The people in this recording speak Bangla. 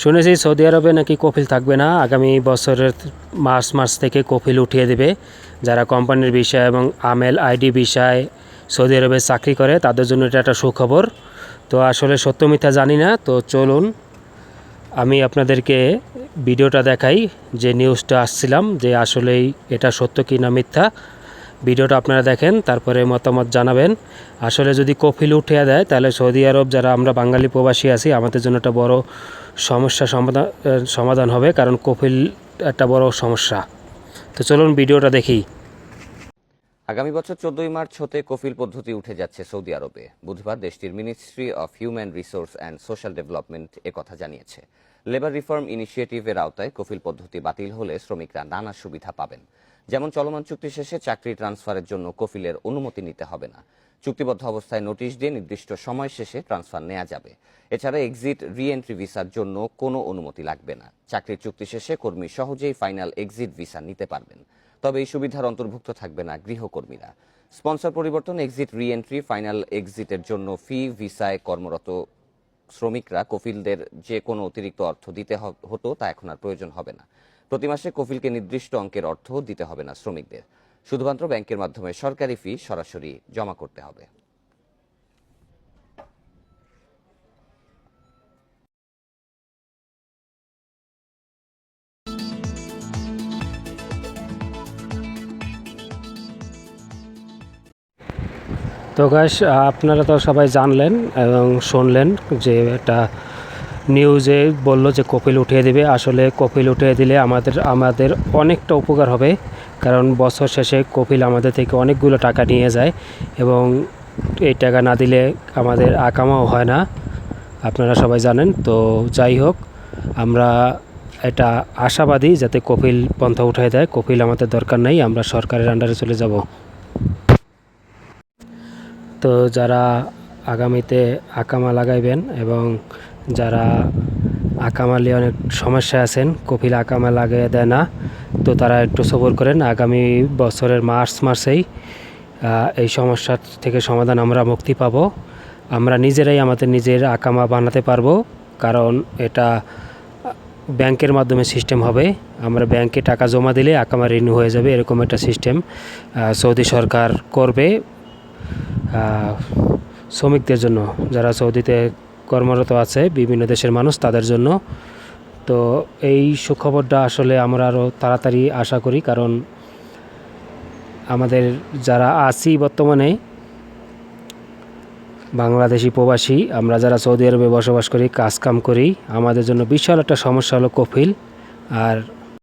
শুনেছি সৌদি আরবে নাকি কফিল থাকবে না। আগামী বছরের মার্চ মাস থেকে কফিল উঠিয়ে দেবে। যারা কোম্পানির বিষয় এবং আমেল আইডি বিষয় সৌদি আরবে চাকরি করে, তাদের জন্য এটা একটা সুখবর। তো আসলে সত্য মিথ্যা জানি না। তো চলুন, আমি আপনাদেরকে ভিডিওটা দেখাই, যে নিউজটা আসছিলাম, যে আসলেই এটা সত্য কি না মিথ্যা। ভিডিওটা আপনারা দেখেন, তারপরে মতামত জানাবেন। আসলে যদি কফিল উঠিয়ে দেয়, তাহলে সৌদি আরব যারা আমরা বাঙালি প্রবাসী আছি, আমাদের জন্য একটা বড় সমস্যা সমাধান সমাধান হবে, কারণ কফিল একটা বড় সমস্যা। তো চলুন ভিডিওটা দেখি। আগামী বছর চোদ্দই মার্চ হতে কফিল পদ্ধতি উঠে যাচ্ছে সৌদি আরবে। বুধবার দেশটির ministry of human resource and social development একথা জানিয়েছে। লেবার রিফর্ম ইনিশিয়েটিভের আওতায় কফিল পদ্ধতি বাতিল হলে শ্রমিকরা নানা সুবিধা পাবেন। যেমন চলমান চুক্তি শেষে চাকরি ট্রান্সফারের জন্য কফিলের অনুমতি নিতে হবে না। চুক্তিবদ্ধ অবস্থায় নোটিশ দিয়ে নির্দিষ্ট সময় শেষে ট্রান্সফার নেওয়া যাবে। এছাড়া এক্সিট রি এন্ট্রি ভিসার জন্য কোনো অনুমতি লাগবে না। চাকরির চুক্তি শেষে কর্মী সহজেই ফাইনাল এক্সিট ভিসা নিতে পারবেন। তবে এই সুবিধার অন্তর্ভুক্ত থাকবে না গৃহকর্মীরা। স্পন্সর পরিবর্তন, এক্সিট রি এন্ট্রি ফাইনাল এক্সিটের জন্য ফি ভিসায় কর্মরত শ্রমিকরা কফিলদের যে কোনো অতিরিক্ত অর্থ দিতে হতো তা এখন আর প্রয়োজন হবে না। প্রতি মাসে কফিলকে নির্দিষ্ট অঙ্কের অর্থ দিতে হবে না শ্রমিকদের। শুধুমাত্র ব্যাংকের মাধ্যমে সরকারি ফি সরাসরি জমা করতে হবে। তো গাছ আপনারা তো সবাই জানলেন এবং শুনলেন যে একটা নিউজে বলল যে কপিল উঠিয়ে দেবে। আসলে কপিল উঠিয়ে দিলে আমাদের আমাদের অনেকটা উপকার হবে। কারণ বছর শেষে কপিল আমাদের থেকে অনেকগুলো টাকা নিয়ে যায় এবং এই টাকা না দিলে আমাদের আকামাও হয় না। আপনারা সবাই জানেন। তো যাই হোক, আমরা এটা আশাবাদী যাতে কপিল পন্থা উঠাই দেয়। কপিল আমাদের দরকার নেই, আমরা সরকারের আন্ডারে চলে যাব। তো যারা আগামীতে আকামা লাগাইবেন এবং যারা আকামা নিয়ে অনেক সমস্যা আছেন, কপিল আকামা লাগিয়ে দেয় না, তো তারা একটু সবর করেন। আগামী বছরের মার্চ মাসেই এই সমস্যা থেকে সমাধান আমরা মুক্তি পাব। আমরা নিজেরাই আমাদের নিজের আকামা বানাতে পারব, কারণ এটা ব্যাংকের মাধ্যমে সিস্টেম হবে। আমরা ব্যাংকে টাকা জমা দিলে আকামা রিনিউ হয়ে যাবে, এরকম একটা সিস্টেম সৌদি সরকার করবে। শ্রমিকদের জন্য। যারা সৌদিতে কর্মরত আছে, বিভিন্ন দেশের মানুষ, তাদের জন্য। তো এই সুখবরটা আসলে আমরা আরও তাড়াতাড়ি আশা করি, কারণ আমাদের যারা আছি বর্তমানে, বাংলাদেশি প্রবাসী, আমরা যারা সৌদি আরবে বসবাস করি, কাজকাম করি, আমাদের জন্য বিশাল একটা সমস্যা হলো কফিল। আর